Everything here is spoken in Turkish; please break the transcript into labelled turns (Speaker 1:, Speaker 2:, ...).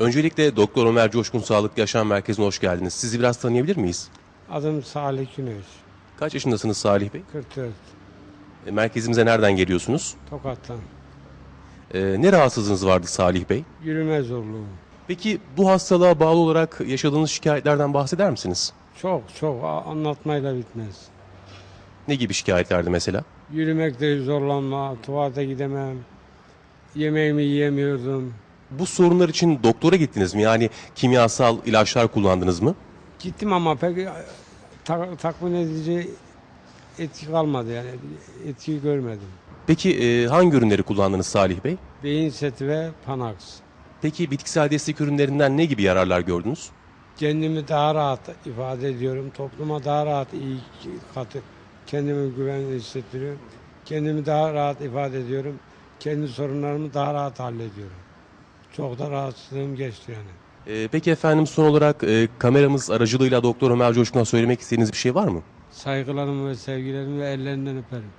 Speaker 1: Öncelikle Doktor Ömer Coşkun Sağlık Yaşam Merkezi'ne hoş geldiniz. Sizi biraz tanıyabilir miyiz?
Speaker 2: Adım Salih Güneş.
Speaker 1: Kaç yaşındasınız Salih Bey?
Speaker 2: 44.
Speaker 1: E, Merkezimize nereden geliyorsunuz?
Speaker 2: Tokat'tan.
Speaker 1: E, ne rahatsızlığınız vardı Salih Bey?
Speaker 2: Yürüme zorluğu.
Speaker 1: Peki bu hastalığa bağlı olarak yaşadığınız şikayetlerden bahseder misiniz?
Speaker 2: Çok çok anlatmayla bitmez.
Speaker 1: Ne gibi şikayetlerdi mesela?
Speaker 2: Yürümekte zorlanma, tuvalete gidemem. Yemeğimi yiyemiyordum.
Speaker 1: Bu sorunlar için doktora gittiniz mi? Yani kimyasal ilaçlar kullandınız mı?
Speaker 2: Gittim ama pek e, ta- tatmin edici etki kalmadı yani. Etki görmedim.
Speaker 1: Peki e, hangi ürünleri kullandınız Salih Bey?
Speaker 2: Beyin seti ve Panax.
Speaker 1: Peki bitkisel destek ürünlerinden ne gibi yararlar gördünüz?
Speaker 2: Kendimi daha rahat ifade ediyorum. Topluma daha rahat iyi katı. Kendimi güvenli hissettiriyorum. Kendimi daha rahat ifade ediyorum. Kendi sorunlarımı daha rahat hallediyorum. Çok da rahatsızlığım geçti yani.
Speaker 1: E, peki efendim son olarak e, kameramız aracılığıyla Doktor Ömer Coşkun'a söylemek istediğiniz bir şey var mı?
Speaker 2: Saygılarımı ve sevgilerimi ve ellerinden öperim.